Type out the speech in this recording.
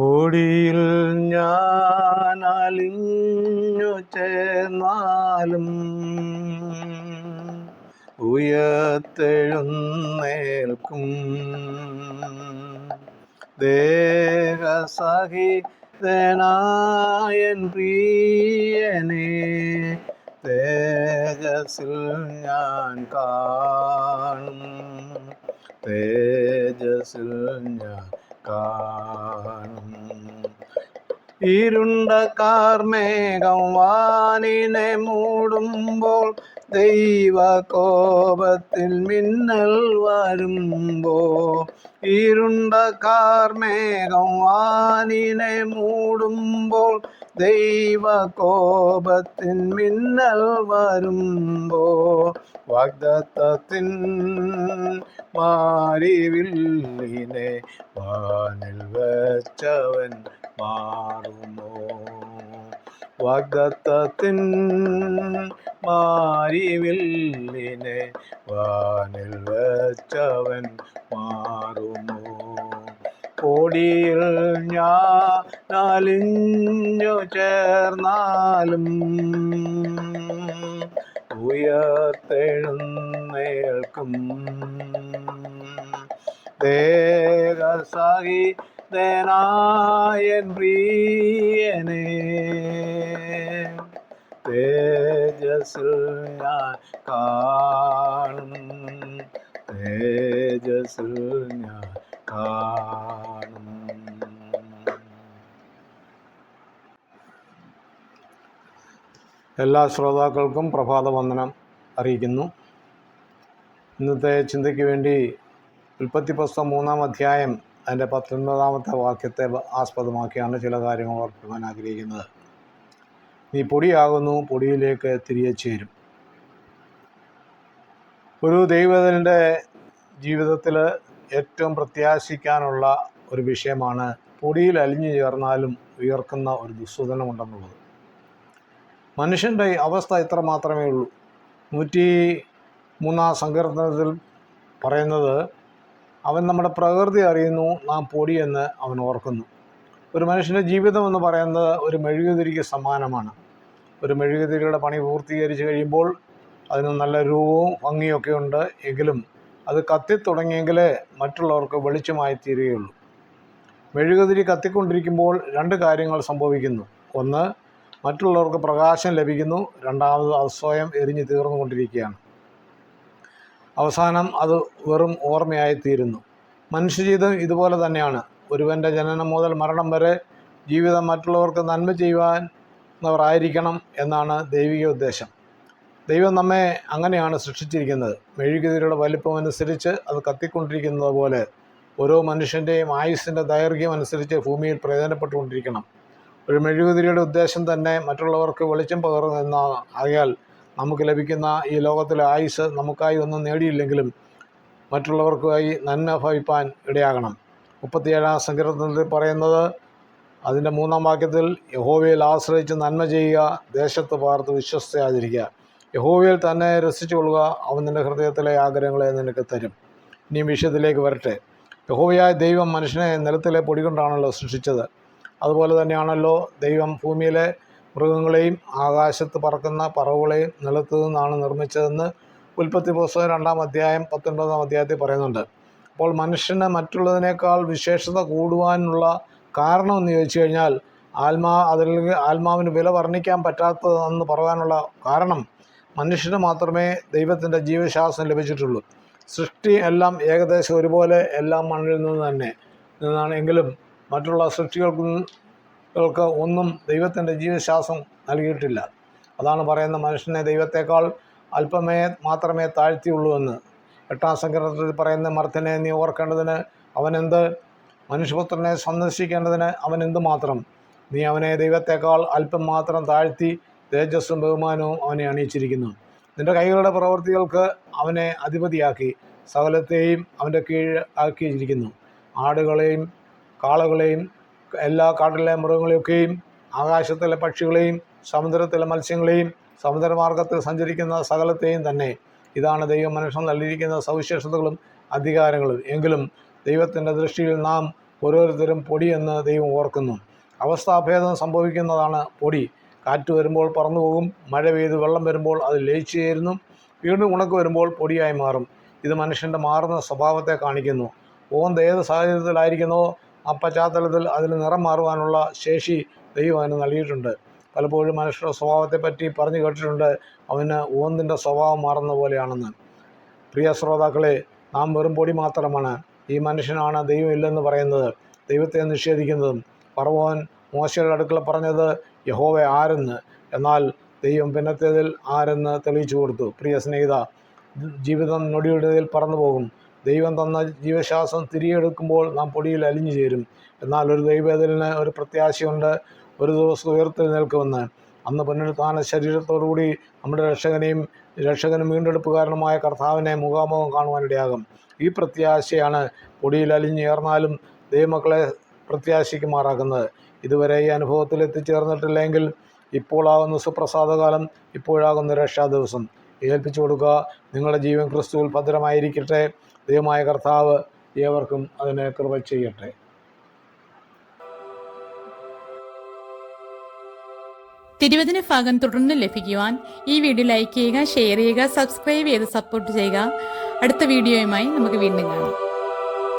പൊടിയിൽ ഞാൻ അലിഞ്ഞു ചേർന്നാലും ഉയർത്തെഴുന്നേൽക്കും. ദേഹസഹിതനായൻ പ്രിയനെ തേജസിൽ ഞാൻ കാണും. തേജസിൽ ഞാൻ കാണും ഇരുണ്ട കാർമേഘം വാനിനെ മൂടുമ്പോൾ ദൈവകോപത്തിൽ മിന്നൽ വരുമ്പോ. ഇരുണ്ട കാർമേഘം വാനിനെ മൂടുമ്പോൾ ദൈവകോപത്തിൻ മിന്നൽ വരുമ്പോ. വാഗ്ദത്തത്തിൻ മാരിവില്ലിനെ വാനിൽ വെച്ചവൻ മാറുമോ? വാഗ്ദത്തത്തിൻ മാരിവില്ലിനെ വാനിൽ വെച്ചവൻ മാറുമോ? കോടിയിൽ ഞാൻ അലിഞ്ഞു ചേർന്നാലും ഉയർത്തെഴുന്നേൽക്കും. ദേഹസഹി ദേനായൻ പ്രിയനെ. തേജസ്സിൽ ഞാൻ காணும் തേജസ്സിൽ ഞാൻ കാണും. എല്ലാ ശ്രോതാക്കൾക്കും പ്രഭാതവന്ദനം അറിയിക്കുന്നു. ഇന്നത്തെ ചിന്തയ്ക്ക് വേണ്ടി ഉൽപ്പത്തി പുസ്തകം മൂന്നാം അധ്യായം അതിന്റെ പത്തൊൻപതാമത്തെ വാക്യത്തെ ആസ്പദമാക്കിയാണ് ചില കാര്യങ്ങൾ ഓർപ്പിക്കാൻ ആഗ്രഹിക്കുന്നത്. നീ പൊടിയാകുന്നു പൊടിയിലേക്ക് തിരികെ ചേരും. ഒരു ദൈവത്തിന്റെ ജീവിതത്തിൽ ഏറ്റവും പ്രത്യാശിക്കാനുള്ള ഒരു വിഷയമാണ് പൊടിയിൽ അലിഞ്ഞു ചേർന്നാലും ഉയർക്കുന്ന ഒരു ദുസ്വതനമുണ്ടെന്നുള്ളത് മനുഷ്യന്റെ അവസ്ഥ ഇത്ര മാത്രമേ ഉള്ളൂ. നൂറ്റി മൂന്നാം സങ്കീർത്തനത്തിൽ പറയുന്നത് അവൻ നമ്മുടെ പ്രകൃതി അറിയുന്നു നാം പൊടിയെന്ന് അവൻ ഓർക്കുന്നു. ഒരു മനുഷ്യന്റെ ജീവിതം എന്ന് പറയുന്നത് ഒരു മെഴുകുതിരിക്ക് സമാനമാണ് ഒരു മെഴുകുതിരിയുടെ പണി പൂർത്തീകരിച്ച് കഴിയുമ്പോൾ അതിന് നല്ല രൂപവും ഭംഗിയൊക്കെ ഉണ്ട്. എങ്കിലും അത് കത്തിത്തുടങ്ങിയെങ്കിലേ മറ്റുള്ളവർക്ക് വെളിച്ചമായി തീരുകയുള്ളൂ. മെഴുകുതിരി കത്തിക്കൊണ്ടിരിക്കുമ്പോൾ രണ്ട് കാര്യങ്ങൾ സംഭവിക്കുന്നു. ഒന്ന് മറ്റുള്ളവർക്ക് പ്രകാശം ലഭിക്കുന്നു. രണ്ടാമത് അത് സ്വയം എരിഞ്ഞു തീർന്നുകൊണ്ടിരിക്കുകയാണ്. അവസാനം അത് വെറും ഓർമ്മയായി തീരുന്നു മനുഷ്യജീവിതം ഇതുപോലെ തന്നെയാണ്. ഒരുവന്റെ ജനനം മുതൽ മരണം വരെ ജീവിതം മറ്റുള്ളവർക്ക് നന്മ ചെയ്യുവാനവരായിരിക്കണം എന്നാണ് ദൈവിക ഉദ്ദേശം. ദൈവം നമ്മെ അങ്ങനെയാണ് സൃഷ്ടിച്ചിരിക്കുന്നത്. മെഴുകുതിരിയുടെ വലിപ്പം അനുസരിച്ച് അത് കത്തിക്കൊണ്ടിരിക്കുന്നത് പോലെ ഓരോ മനുഷ്യന്റെയും ആയുസ്സിന്റെ ദൈർഘ്യം അനുസരിച്ച് ഭൂമിയിൽ പ്രയോജനപ്പെട്ടുകൊണ്ടിരിക്കണം. ഒരു മെഴുകുതിരിയുടെ ഉദ്ദേശം തന്നെ മറ്റുള്ളവർക്ക് വെളിച്ചം പകർന്നു എന്നാണ് ആകയാൽ നമുക്ക് ലഭിക്കുന്ന ഈ ലോകത്തിലെ ആയുസ് നമുക്കായി ഒന്നും നേടിയില്ലെങ്കിലും മറ്റുള്ളവർക്കായി നന്മ ഭവിപ്പാൻ ഇടയാകണം. മുപ്പത്തിയേഴാം സങ്കീർത്തനത്തിൽ പറയുന്നത് അതിന്റെ മൂന്നാം വാക്യത്തിൽ യഹോവയിൽ ആശ്രയിച്ച് നന്മ ചെയ്യുക ദേശത്ത് പാർത്ത് വിശ്വസ്തയാതിരിക്കുക യഹോവയിൽ തന്നെ രസിച്ചുകൊള്ളുക അവൻ നിന്റെ ഹൃദയത്തിലെ ആഗ്രഹങ്ങളെ നിനക്ക് തരും. ഇനിയും വിഷയത്തിലേക്ക് വരട്ടെ. യഹോവയായ ദൈവം മനുഷ്യനെ നിലത്തിലെ പൊടി കൊണ്ടാണല്ലോ സൃഷ്ടിച്ചത്. അതുപോലെ തന്നെയാണല്ലോ ദൈവം ഭൂമിയിലെ മൃഗങ്ങളെയും ആകാശത്ത് പറക്കുന്ന പറവുകളെയും നിലത്തു നിന്നാണ് നിർമ്മിച്ചതെന്ന് ഉൽപ്പത്തി പുസ്തകം രണ്ടാം അധ്യായം പത്തൊൻപതാം അധ്യായത്തിൽ പറയുന്നുണ്ട്. അപ്പോൾ മനുഷ്യന് മറ്റുള്ളതിനേക്കാൾ വിശേഷത കൂടുവാനുള്ള കാരണം എന്ന് ചോദിച്ചു കഴിഞ്ഞാൽ ആത്മാ അതിൽ ആത്മാവിന് വില വർണിക്കാൻ പറ്റാത്തതെന്ന് പറയാനുള്ള കാരണം മനുഷ്യന് മാത്രമേ ദൈവത്തിന്റെ ജീവശാസ്ത്രം ലഭിച്ചിട്ടുള്ളൂ. സൃഷ്ടി എല്ലാം ഏകദേശം ഒരുപോലെ എല്ലാം മണ്ണിൽ നിന്ന് തന്നെ നിന്നാണ്. എങ്കിലും മറ്റുള്ള സൃഷ്ടികൾക്ക് ഒന്നും ദൈവത്തിന്റെ ജീവശ്വാസം നൽകിയിട്ടില്ല. അതാണ് പറയുന്ന മനുഷ്യനെ ദൈവത്തെക്കാൾ അല്പമേ മാത്രമേ താഴ്ത്തിയുള്ളൂ എന്ന്. എട്ടാം സങ്കീർത്തനത്തിൽ പറയുന്ന മർത്തനെ നീ ഓർക്കേണ്ടതിന് അവനെന്ത്? മനുഷ്യപുത്രനെ സന്ദർശിക്കേണ്ടതിന് അവൻ എന്ത് മാത്രം? നീ അവനെ ദൈവത്തെക്കാൾ അല്പം മാത്രം താഴ്ത്തി തേജസ്സും ബഹുമാനവും അവനെ അണിയിച്ചിരിക്കുന്നു. നിന്റെ കൈകളുടെ പ്രവൃത്തികൾക്ക് അവനെ അധിപതിയാക്കി സകലത്തെയും അവന്റെ കീഴ് ആക്കിയിരിക്കുന്നു. ആടുകളെയും കാളകളെയും എല്ലാ കാട്ടിലെ മൃഗങ്ങളെയൊക്കെയും ആകാശത്തിലെ പക്ഷികളെയും സമുദ്രത്തിലെ മത്സ്യങ്ങളെയും സമുദ്രമാർഗത്തിൽ സഞ്ചരിക്കുന്ന സകലത്തെയും തന്നെ ഇതാണ് ദൈവം മനുഷ്യൻ നൽകിയിരിക്കുന്ന സവിശേഷതകളും അധികാരങ്ങളും. എങ്കിലും ദൈവത്തിന്റെ ദൃഷ്ടിയിൽ നാം ഓരോരുത്തരും പൊടിയെന്ന് ദൈവം ഓർക്കുന്നു. അവസ്ഥാഭേദം സംഭവിക്കുന്നതാണ് പൊടി. കാറ്റ് വരുമ്പോൾ പറന്നു പോകും മഴ പെയ്ത് വെള്ളം വരുമ്പോൾ അത് ലയിച്ചു ചേരുന്നു വീണ്ടും ഉണക്ക് വരുമ്പോൾ പൊടിയായി മാറും. ഇത് മനുഷ്യന്റെ മാറുന്ന സ്വഭാവത്തെ കാണിക്കുന്നു. ഓന്ത് ഏത് സാഹചര്യത്തിലായിരിക്കുന്നോ ആ പശ്ചാത്തലത്തിൽ അതിന് നിറം മാറുവാനുള്ള ശേഷി ദൈവം അതിന് നൽകിയിട്ടുണ്ട്. പലപ്പോഴും മനുഷ്യരുടെ സ്വഭാവത്തെപ്പറ്റി പറഞ്ഞു കേട്ടിട്ടുണ്ട് അവന് ഓന്തിന്റെ സ്വഭാവം മാറുന്ന പോലെയാണെന്ന്. പ്രിയ ശ്രോതാക്കളെ നാം വെറും പൊടി മാത്രമാണ്. ഈ മനുഷ്യനാണ് ദൈവം ഇല്ലെന്ന് പറയുന്നത് ദൈവത്തെ നിഷേധിക്കുന്നതും. പറവോൻ മോശയുടെ അടുക്കൽ പറഞ്ഞത് യഹോവ ആരെന്ന്? എന്നാൽ ദൈവം പിന്നത്തേതിൽ ആരെന്ന് തെളിയിച്ചു കൊടുത്തു. പ്രിയ സ്നേഹിത ജീവിതം നൊടിയുടേതിൽ പറന്നു പോകും ദൈവം തന്ന ജീവശ്വാസം തിരികെ എടുക്കുമ്പോൾ നാം പൊടിയിൽ അലിഞ്ഞു ചേരും. എന്നാൽ ഒരു ദൈവേദലിന് ഒരു പ്രത്യാശയുണ്ട്. ഒരു ദിവസം ഉയർത്തി നിൽക്കുമെന്ന് അന്ന് പുനരുത്ഥാന ശരീരത്തോടുകൂടി നമ്മുടെ രക്ഷകനെയും രക്ഷകനും വീണ്ടെടുപ്പുകാരനുമായ കർത്താവിനെ മുഖാമുഖം കാണുവാനിടയാകും ഈ പ്രത്യാശയാണ് പൊടിയിൽ അലിഞ്ഞേർന്നാലും ദൈവമക്കളെ പ്രത്യാശയ്ക്ക് മാറാക്കുന്നത് ഇതുവരെ ഈ അനുഭവത്തിൽ എത്തിച്ചേർന്നിട്ടില്ലെങ്കിൽ ഇപ്പോളാകുന്ന സുപ്രസാദകാലം ഇപ്പോഴാകുന്ന രക്ഷാ ദിവസം. ഏൽപ്പിച്ചു കൊടുക്കുക. നിങ്ങളുടെ ജീവൻ ക്രിസ്തുവിൽ ഭദ്രമായിരിക്കട്ടെ. ദൈവമായ കർത്താവ് ഏവർക്കും അതിനെ കൃപ ചെയ്യട്ടെ. തിരുവചന ഭാഗം തുടർന്ന് ലഭിക്കുവാൻ ഈ വീഡിയോ ലൈക്ക് ചെയ്യുക ഷെയർ ചെയ്യുക സബ്സ്ക്രൈബ് ചെയ്ത് സപ്പോർട്ട് ചെയ്യുക. അടുത്ത വീഡിയോയുമായി നമുക്ക് വീണ്ടും കാണാം.